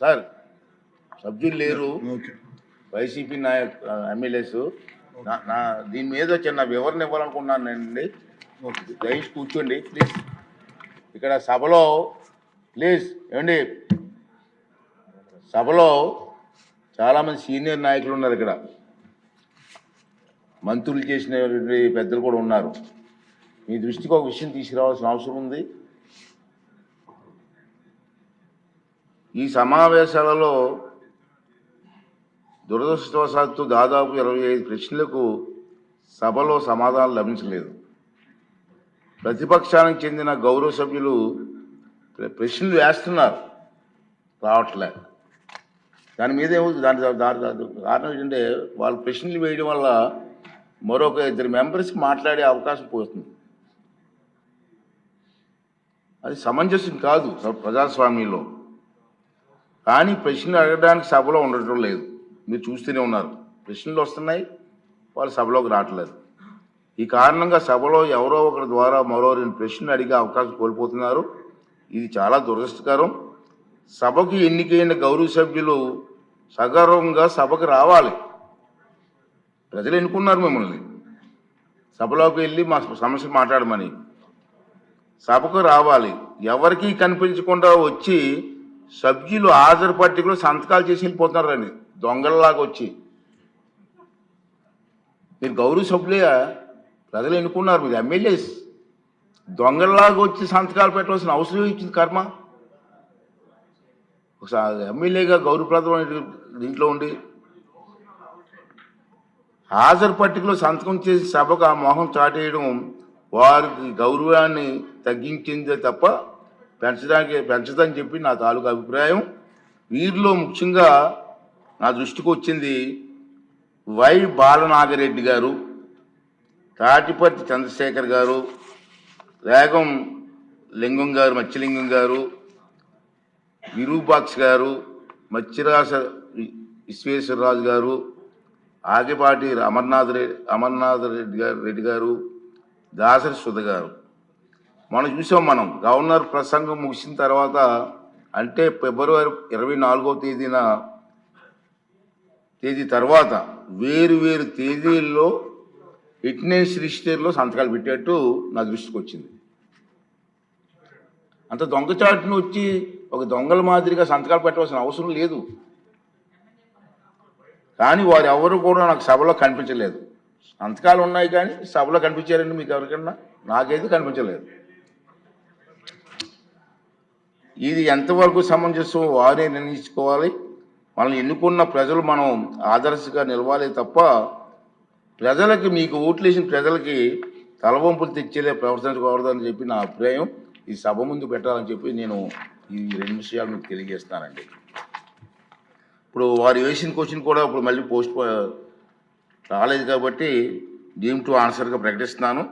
Sir సభ్యులు లేరు. వైసీపీ నాయక్ ఎమ్మెల్యేస్. నా- దీని మీద చిన్న వివరణ ఇవ్వాలనుకున్నానండి దయచేసి కూర్చోండి ప్లీజ్. ఇక్కడ సభలో ప్లీజ్ ఏమండి? సభలో చాలామంది సీనియర్ నాయకులు ఉన్నారు ఇక్కడ. మంత్రులు చేసిన పెద్దలు కూడా ఉన్నారు. మీ దృష్టికి ఒక విషయం తీసుకురావాల్సిన అవసరం ఉంది. ఈ సమావేశాలలో దురదృష్టవశాత్తు దాదాపు ఇరవై ఐదు ప్రశ్నలకు సభలో సమాధానం లభించలేదు. ప్రతిపక్షానికి చెందిన గౌరవ సభ్యులు ప్రశ్నలు వేస్తున్నారు. రావట్లే. దాని మీద ఏమవుతుంది దాని కారణం ఏంటంటే వాళ్ళు ప్రశ్నలు వేయడం వల్ల మరొక ఇద్దరు మెంబర్స్కి మాట్లాడే అవకాశం పోతుంది. అది సమంజసం కాదు ప్రజాస్వామ్యంలో. కానీ ప్రశ్నలు అడగడానికి సభలో ఉండటం లేదు. మీరు చూస్తూనే ఉన్నారు. ప్రశ్నలు వస్తున్నాయి వాళ్ళు సభలోకి రావట్లేదు. ఈ కారణంగా సభలో ఎవరో ఒకరి ద్వారా మరో రెండు ప్రశ్నలు అడిగే అవకాశం కోల్పోతున్నారు. ఇది చాలా దురదృష్టకరం. సభకు ఎన్నికైన గౌరవ సభ్యులు సగర్వంగా సభకు రావాలి. ప్రజలు ఎన్నుకున్నారు మిమ్మల్ని. సభలోకి వెళ్ళి మా సమస్య మాట్లాడమని. సభకు రావాలి. ఎవరికీ కనిపించకుండా వచ్చి సభ్యులు హాజరు పట్టికలు సంతకాలు చేసి వెళ్ళిపోతున్నారని దొంగలలాగా వచ్చి. మీరు గౌరవ సభ్యులుగా ప్రజలు ఎన్నుకున్నారు మీరు ఎమ్మెల్యేస్. దొంగలలాగా వచ్చి సంతకాలు పెట్టవలసిన అవసరం ఇచ్చింది కర్మ? ఒకసారి ఎమ్మెల్యేగా గౌరవప్రదమైన దీంట్లో ఉండి హాజరు పట్టికలో సంతకం చేసి సభకు ఆ మొహం చాటేయడం వారికి గౌరవాన్ని తగ్గించిందే తప్ప పెంచడానికి పెంచదని చెప్పి నా తాలూకు అభిప్రాయం. వీరిలో ముఖ్యంగా నా దృష్టికి వచ్చింది వై బాలనాగరెడ్డి గారు తాటిపర్తి చంద్రశేఖర్ గారు వేగం లింగం గారు మత్స్యలింగం గారు విరూపాక్ష గారు మత్స్యరాస విశ్వేశ్వరరాజు గారు ఆగిపాటి అమర్నాథ్ రెడ్డి అమర్నాథ్ రెడ్డి గారు రెడ్డి గారు దాసరి సుధ గారు. మనం చూసాం మనం. గవర్నర్ ప్రసంగం ముగిసిన తర్వాత అంటే ఫిబ్రవరి ఇరవై నాలుగో తేదీన తేదీ తర్వాత వేరు వేరు తేదీల్లో ఫిట్నెస్ రిజిస్టర్లో సంతకాలు పెట్టేట్టు నా దృష్టికి వచ్చింది. అంత దొంగచాటును వచ్చి ఒక దొంగల మాదిరిగా సంతకాలు పెట్టవలసిన అవసరం లేదు. కానీ వారు ఎవరు కూడా నాకు సభలో కనిపించలేదు. సంతకాలు ఉన్నాయి కానీ సభలో కనిపించారండి మీకు ఎవరికన్నా? నాకైతే కనిపించలేదు. ఇది ఎంతవరకు సమంజసం వారే నిర్ణయించుకోవాలి. మనల్ని ఎన్నుకున్న ప్రజలు మనం ఆదర్శగా నిలవాలి తప్ప ప్రజలకి మీకు ఓట్లేసిన ప్రజలకి తలవంపులు తెచ్చేలే ప్రవర్తించకూడదని చెప్పి నా అభిప్రాయం. ఈ సభ ముందు పెట్టాలని చెప్పి నేను ఈ రెండు విషయాలు మీకు తెలియజేస్తానండి ఇప్పుడు వారు వేసిన క్వశ్చన్ కూడా ఇప్పుడు మళ్ళీ పోస్ట్ రాలేదు కాబట్టి డీమ్ టు ఆన్సర్గా ప్రకటిస్తున్నాను.